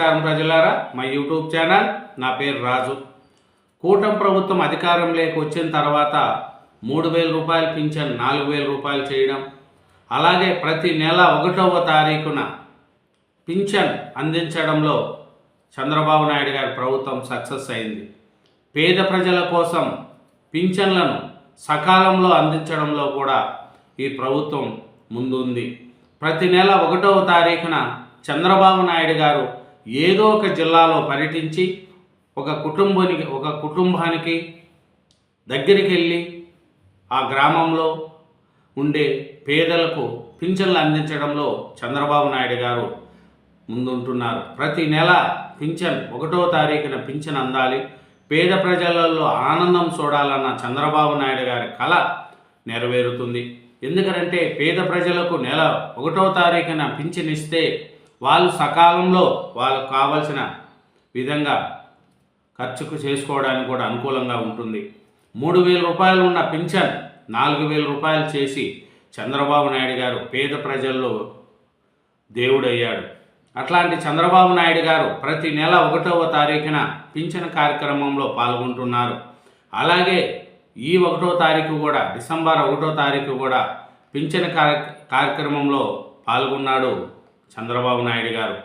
నమస్కారం ప్రజలారా. మా యూట్యూబ్ ఛానల్ నా పేరు రాజు. కూటమి ప్రభుత్వం అధికారంలోకి వచ్చిన తర్వాత మూడు వేల రూపాయలు పింఛన్ నాలుగు వేల రూపాయలు చేయడం అలాగే ప్రతి నెల ఒకటవ తారీఖున పింఛన్ అందించడంలో చంద్రబాబు నాయుడు గారి ప్రభుత్వం సక్సెస్ అయింది. పేద ప్రజల కోసం పింఛన్లను సకాలంలో అందించడంలో కూడా ఈ ప్రభుత్వం ముందుంది. ప్రతి నెల ఒకటవ తారీఖున చంద్రబాబు నాయుడు గారు ఏదో ఒక జిల్లాలో పర్యటించి ఒక కుటుంబానికి ఒక కుటుంబానికి దగ్గరికి వెళ్ళి ఆ గ్రామంలో ఉండే పేదలకు పింఛన్లు అందించడంలో చంద్రబాబు నాయుడు గారు ముందుంటున్నారు. ప్రతి నెల పింఛన్ ఒకటో తారీఖున పింఛన్ అందాలి. పేద ప్రజలలో ఆనందం చూడాలన్న చంద్రబాబు నాయుడు గారి కళ నెరవేరుతుంది. ఎందుకంటే పేద ప్రజలకు నెల ఒకటో తారీఖున పింఛన్ ఇస్తే వాళ్ళు సకాలంలో వాళ్ళకు కావలసిన విధంగా ఖర్చుకు చేసుకోవడానికి కూడా అనుకూలంగా ఉంటుంది. మూడు వేల రూపాయలు ఉన్న పింఛన్ నాలుగు వేల రూపాయలు చేసి చంద్రబాబు నాయుడు గారు పేద ప్రజల్లో దేవుడయ్యాడు. అట్లాంటి చంద్రబాబు నాయుడు గారు ప్రతి నెల ఒకటవ తారీఖున పింఛన్ కార్యక్రమంలో పాల్గొంటున్నారు. అలాగే ఈ ఒకటో తారీఖు కూడా డిసెంబర్ ఒకటో తారీఖు కూడా పింఛన్ కార్య కార్యక్రమంలో పాల్గొన్నాడు చంద్రబాబు నాయుడు గారు.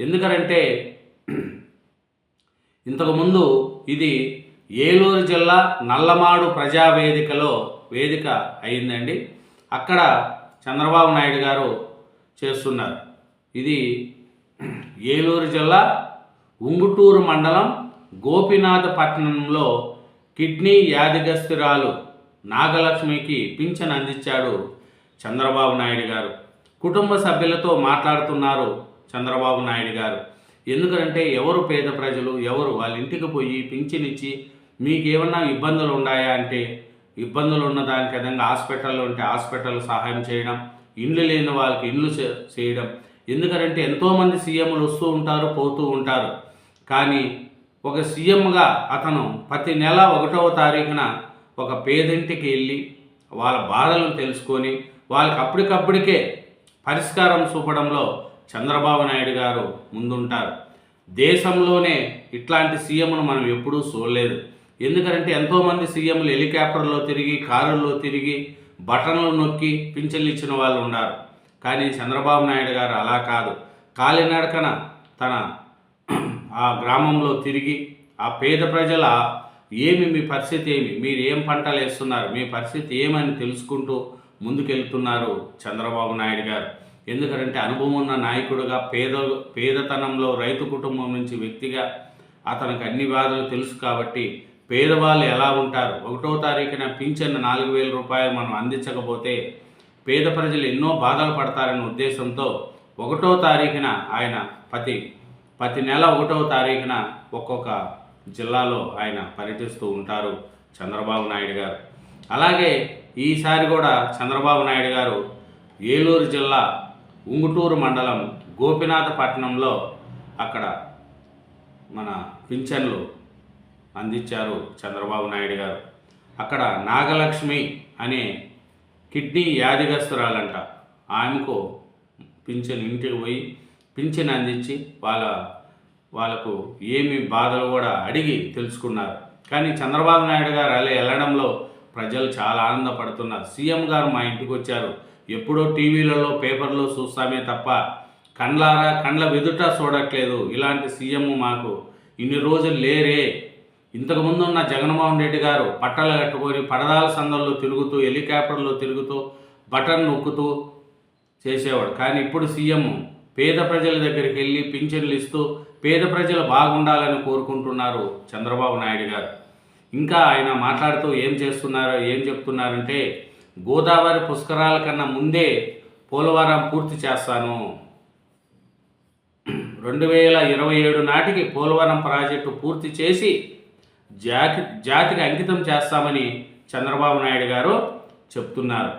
ఎందుకంటే ఇంతకుముందు ఇది ఏలూరు జిల్లా నల్లమాడు ప్రజావేదికలో వేదిక అయిందండి. అక్కడ చంద్రబాబు నాయుడు గారు చేస్తున్నారు. ఇది ఏలూరు జిల్లా ఉంగుటూరు మండలం గోపినాథపట్నంలో కిడ్నీ యాదిగస్తురాలు నాగలక్ష్మికి పింఛన్ అందించాడు చంద్రబాబు నాయుడు గారు. కుటుంబ సభ్యులతో మాట్లాడుతున్నారు చంద్రబాబు నాయుడు గారు. ఎందుకంటే ఎవరు పేద ప్రజలు ఎవరు వాళ్ళ ఇంటికి పోయి పింఛనిచ్చి ఇచ్చి ఇబ్బందులు ఉన్నాయా అంటే ఇబ్బందులు ఉన్న దానికి విధంగా హాస్పిటల్లో ఉంటే హాస్పిటల్ సహాయం చేయడం ఇండ్లు లేని వాళ్ళకి ఇండ్లు చేయడం. ఎందుకంటే ఎంతోమంది సీఎంలు వస్తూ ఉంటారు పోతూ ఉంటారు. కానీ ఒక సీఎంగా అతను ప్రతి నెల ఒకటవ తారీఖున ఒక పేదింటికి వెళ్ళి వాళ్ళ బాధలను తెలుసుకొని వాళ్ళకి అప్పటికప్పటికే పరిష్కారం చూపడంలో చంద్రబాబు నాయుడు గారు ముందుంటారు. దేశంలోనే ఇట్లాంటి సీఎంను మనం ఎప్పుడూ చూడలేదు. ఎందుకంటే ఎంతోమంది సీఎంలు హెలికాప్టర్లో తిరిగి కారుల్లో తిరిగి బటన్లు నొక్కి పింఛన్లు ఇచ్చిన వాళ్ళు ఉన్నారు. కానీ చంద్రబాబు నాయుడు గారు అలా కాదు. కాలినడకన తన ఆ గ్రామంలో తిరిగి ఆ పేద ప్రజల ఏమి మీ పరిస్థితి ఏమి? మీరు ఏం పంటలు వేస్తున్నారు? మీ పరిస్థితి ఏమని తెలుసుకుంటూ ముందుకెళ్తున్నారు చంద్రబాబు నాయుడు గారు. ఎందుకంటే అనుభవం ఉన్న నాయకుడుగా పేద పేదతనంలో రైతు కుటుంబం నుంచి వ్యక్తిగా అతనికి అన్ని బాధలు తెలుసు కాబట్టి పేదవాళ్ళు ఎలా ఉంటారు? ఒకటో తారీఖున పింఛన్ నాలుగు వేల రూపాయలు మనం అందించకపోతే పేద ప్రజలు ఎన్నో బాధలు పడతారనే ఉద్దేశంతో ఒకటో తారీఖున ఆయన ప్రతి ప్రతి నెల ఒకటో తారీఖున ఒక్కొక్క జిల్లాలో ఆయన పర్యటిస్తూ ఉంటారు చంద్రబాబు నాయుడు గారు. అలాగే ఈసారి కూడా చంద్రబాబు నాయుడు గారు ఏలూరు జిల్లా ఉంగుటూరు మండలం గోపినాథపట్నంలో అక్కడ మన పింఛన్లు అందించారు చంద్రబాబు నాయుడు గారు. అక్కడ నాగలక్ష్మి అనే కిడ్నీ వ్యాధిగ్రస్తురాలంట ఆమెకు పింఛన్ ఇంటికి పోయి పింఛన్ అందించి వాళ్ళ వాళ్ళకు ఏమి బాధలు కూడా అడిగి తెలుసుకున్నారు. కానీ చంద్రబాబు నాయుడు గారు అలా వెళ్ళడంలో ప్రజలు చాలా ఆనందపడుతున్నారు. సీఎం గారు మా ఇంటికి వచ్చారు. ఎప్పుడో టీవీలలో పేపర్లో చూస్తామే తప్ప కండ్లారా కండ్ల వెదుట చూడట్లేదు. ఇలాంటి సీఎం మాకు ఇన్ని రోజులు లేరే. ఇంతకుముందు ఉన్న జగన్మోహన్ రెడ్డి గారు పట్టలు కట్టుకొని పడదాల సందల్లో తిరుగుతూ హెలికాప్టర్లో తిరుగుతూ బటన్ నొక్కుతూ చేసేవాడు. కానీ ఇప్పుడు సీఎం పేద ప్రజల దగ్గరికి వెళ్ళి పింఛన్లు ఇస్తూ పేద ప్రజలు బాగుండాలని కోరుకుంటున్నారు చంద్రబాబు నాయుడు గారు. ఇంకా ఆయన మాట్లాడుతూ ఏం చేస్తున్నారో ఏం చెప్తున్నారంటే గోదావరి పుష్కరాల కన్నా ముందే పోలవరం పూర్తి చేస్తాను. రెండు వేల ఇరవై ఏడు నాటికి పోలవరం ప్రాజెక్టు పూర్తి చేసి జాతి జాతికి అంకితం చేస్తామని చంద్రబాబు నాయుడు గారు చెప్తున్నారు.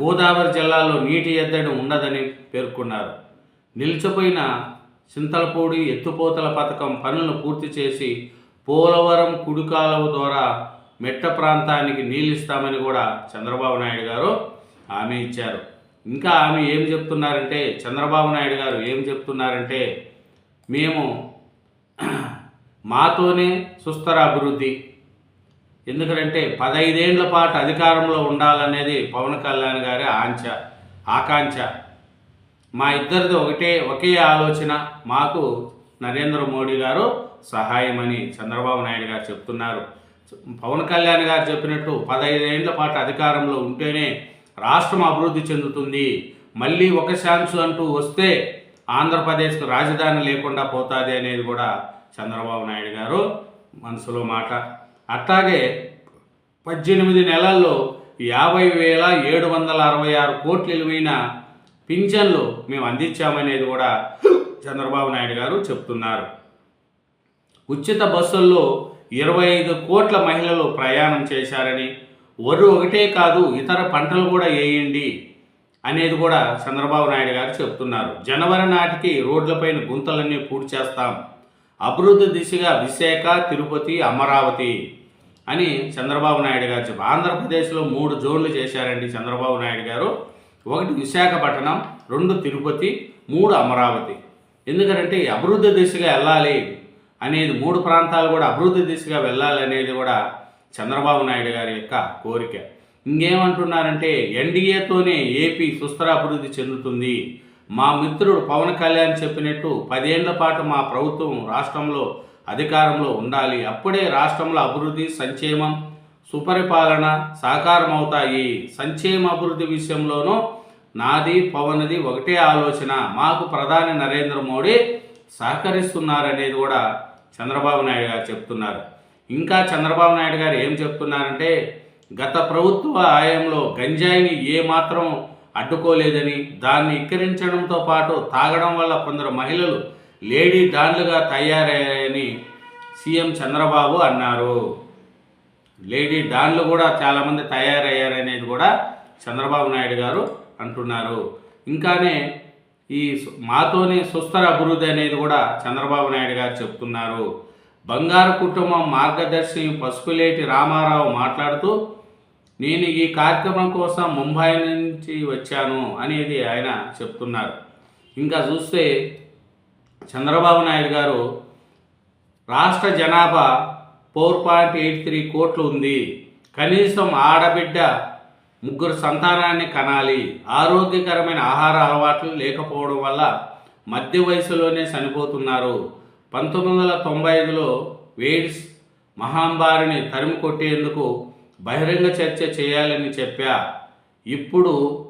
గోదావరి జిల్లాలో నీటి ఎద్దడి ఉండదని పేర్కొన్నారు. నిలిచిపోయిన చింతలపూడి ఎత్తుపోతల పథకం పనులను పూర్తి చేసి పోలవరం కుడికాలువ ద్వారా మెట్ట ప్రాంతానికి నీళ్ళు ఇస్తామని కూడా చంద్రబాబు నాయుడు గారు హామీ ఇచ్చారు. ఇంకా ఆమె ఏం చెప్తున్నారంటే చంద్రబాబు నాయుడు గారు ఏం చెప్తున్నారంటే మేము మాతోనే సుస్థర అభివృద్ధి. ఎందుకంటే పదైదేండ్ల పాటు అధికారంలో ఉండాలనేది పవన్ కళ్యాణ్ గారి ఆంఛ ఆకాంక్ష. మా ఇద్దరిది ఒకటే ఒకే ఆలోచన. మాకు నరేంద్ర మోడీ గారు సహాయమని చంద్రబాబు నాయుడు గారు చెప్తున్నారు. పవన్ కళ్యాణ్ గారు చెప్పినట్టు పదహైదేండ్ల పాటు అధికారంలో ఉంటేనే రాష్ట్రం అభివృద్ధి చెందుతుంది. మళ్ళీ ఒక ఛాన్స్ అంటూ వస్తే ఆంధ్రప్రదేశ్కు రాజధాని లేకుండా పోతుంది అనేది కూడా చంద్రబాబు నాయుడు గారు మనసులో మాట. అట్లాగే పద్దెనిమిది నెలల్లో యాభై వేల ఏడు వందల అరవై ఆరు కోట్లు విలువైన పింఛన్లు మేము అందించామనేది కూడా చంద్రబాబు నాయుడు గారు చెప్తున్నారు. ఉచిత బస్సుల్లో ఇరవై ఐదు కోట్ల మహిళలు ప్రయాణం చేశారని వరు ఒకటే కాదు ఇతర పంటలు కూడా వేయండి అనేది కూడా చంద్రబాబు నాయుడు గారు చెప్తున్నారు. జనవరి నాటికి రోడ్లపైన గుంతలన్నీ పూర్తి చేస్తాం అభివృద్ధి దిశగా విశాఖ తిరుపతి అమరావతి అని చంద్రబాబు నాయుడు గారు చెప్పారు ఆంధ్రప్రదేశ్లో మూడు జోన్లు చేశారండి చంద్రబాబు నాయుడు గారు. ఒకటి విశాఖపట్నం రెండు తిరుపతి మూడు అమరావతి. ఎందుకంటే అభివృద్ధి దిశగా వెళ్ళాలి అనేది మూడు ప్రాంతాలు కూడా అభివృద్ధి దిశగా వెళ్ళాలి అనేది కూడా చంద్రబాబు నాయుడు గారి యొక్క కోరిక. ఇంకేమంటున్నారంటే ఎన్డీఏతోనే ఏపీ సుస్థిర అభివృద్ధి చెందుతుంది. మా మిత్రుడు పవన్ కళ్యాణ్ చెప్పినట్టు పదేళ్ళ పాటు మా ప్రభుత్వం రాష్ట్రంలో అధికారంలో ఉండాలి. అప్పుడే రాష్ట్రంలో అభివృద్ధి సంక్షేమం సుపరిపాలన సాకారం అవుతాయి సంక్షేమ అభివృద్ధి విషయంలోనూ నాది పవన్ది ఒకటే ఆలోచన. మాకు ప్రధాని నరేంద్ర మోడీ సహకరిస్తున్నారనేది కూడా చంద్రబాబు నాయుడు గారు చెప్తున్నారు. ఇంకా చంద్రబాబు నాయుడు గారు ఏం చెప్తున్నారంటే గత ప్రభుత్వ ఆయంలో గంజాయిని ఏమాత్రం అడ్డుకోలేదని దాన్ని ఇక్కరించడంతో పాటు తాగడం వల్ల కొందరు మహిళలు లేడీ డాన్లుగా తయారయ్యాయని సీఎం చంద్రబాబు అన్నారు. లేడీ డాన్లు కూడా చాలామంది తయారయ్యారనేది కూడా చంద్రబాబు నాయుడు గారు అంటున్నారు. ఇంకానే ఈ మాతోనే సుస్థర అభివృద్ధి అనేది కూడా చంద్రబాబు నాయుడు గారు చెప్తున్నారు. బంగారు కుటుంబం మార్గదర్శి పసుపులేటి రామారావు మాట్లాడుతూ నేను ఈ కార్యక్రమం కోసం ముంబై నుంచి వచ్చాను అనేది ఆయన చెప్తున్నారు. ఇంకా చూస్తే చంద్రబాబు నాయుడు గారు రాష్ట్ర జనాభా ఫోర్ పాయింట్ ఎయిట్ త్రీ కోట్లు ఉంది. కనీసం ఆడబిడ్డ ముగ్గురు సంతానాన్ని కనాలి. ఆరోగ్యకరమైన ఆహార అలవాట్లు లేకపోవడం వల్ల మధ్య వయసులోనే చనిపోతున్నారు. పంతొమ్మిది వందల తొంభై ఐదులో వేడ్స్ మహాంబారిని తరిమి కొట్టేందుకు బహిరంగ చర్చ చేయాలని చెప్పా. ఇప్పుడు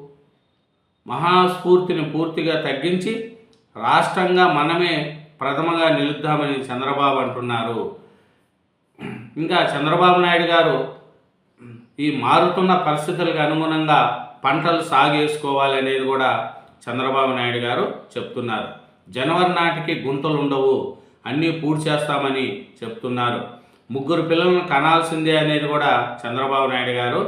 మహాస్ఫూర్తిని పూర్తిగా తగ్గించి రాష్ట్రంగా మనమే ప్రథమగా నిలుద్దామని చంద్రబాబు అంటున్నారు. ఇంకా చంద్రబాబు నాయుడు గారు ఈ మారుతున్న పరిస్థితులకు అనుగుణంగా పంటలు సాగేసుకోవాలి అనేది కూడా చంద్రబాబు నాయుడు గారు చెప్తున్నారు. జనవరి నాటికి గుంతలు ఉండవు. అన్నీ పూర్తి చేస్తామని చెప్తున్నారు. ముగ్గురు పిల్లలను కనాల్సిందే అనేది కూడా చంద్రబాబు నాయుడు గారు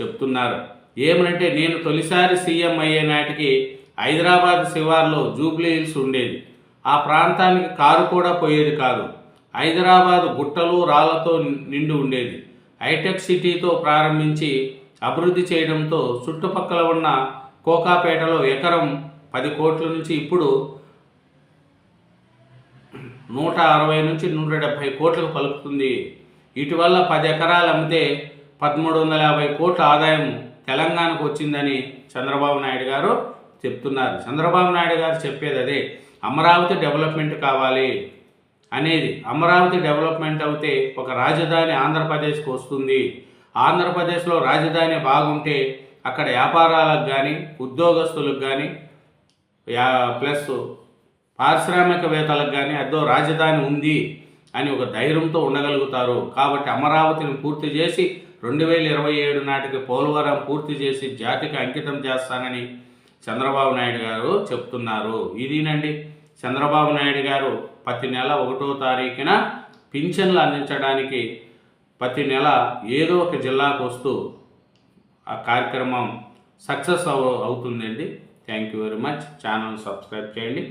చెప్తున్నారు. ఏమనంటే నేను తొలిసారి సీఎం అయ్యే నాటికి హైదరాబాద్ శివార్లో జూబ్లీ హిల్స్ ఉండేది. ఆ ప్రాంతానికి కారు కూడా పోయేది కాదు. హైదరాబాద్ గుట్టలు రాళ్ళతో నిండి ఉండేది. హైటెక్ సిటీతో ప్రారంభించి అభివృద్ధి చేయడంతో చుట్టుపక్కల ఉన్న కోకాపేటలో ఎకరం పది కోట్ల నుంచి ఇప్పుడు నూట అరవై నుంచి నూట డెబ్భై కోట్లకు పలుకుతుంది ఇటీవల పది ఎకరాలు అమ్మితే పదమూడు వందల యాభై కోట్ల ఆదాయం తెలంగాణకు వచ్చిందని చంద్రబాబు నాయుడు గారు చెప్తున్నారు. చంద్రబాబు నాయుడు గారు చెప్పేది అదే. అమరావతి డెవలప్మెంట్ కావాలి. అనేది అమరావతి డెవలప్మెంట్ అవుతే ఒక రాజధాని ఆంధ్రప్రదేశ్కి వస్తుంది. ఆంధ్రప్రదేశ్లో రాజధాని బాగుంటే అక్కడ వ్యాపారాలకు కానీ ఉద్యోగస్తులకు కానీ ప్లస్ పారిశ్రామికవేత్తలకు కానీ అదో రాజధాని ఉంది అని ఒక ధైర్యంతో ఉండగలుగుతారు. కాబట్టి అమరావతిని పూర్తి చేసి రెండు వేల ఇరవై ఏడు నాటికి పోలవరం పూర్తి చేసి జాతికి అంకితం చేస్తానని చంద్రబాబు నాయుడు గారు చెప్తున్నారు. ఇదేనండి చంద్రబాబు నాయుడు గారు ప్రతి నెల ఒకటో తారీఖున పింఛన్లు అందించడానికి ప్రతి నెల ఏదో ఒక జిల్లాకు వస్తూ ఆ కార్యక్రమం సక్సెస్ అవు అవుతుందండి. Thank you very much channel subscribe చేయండి.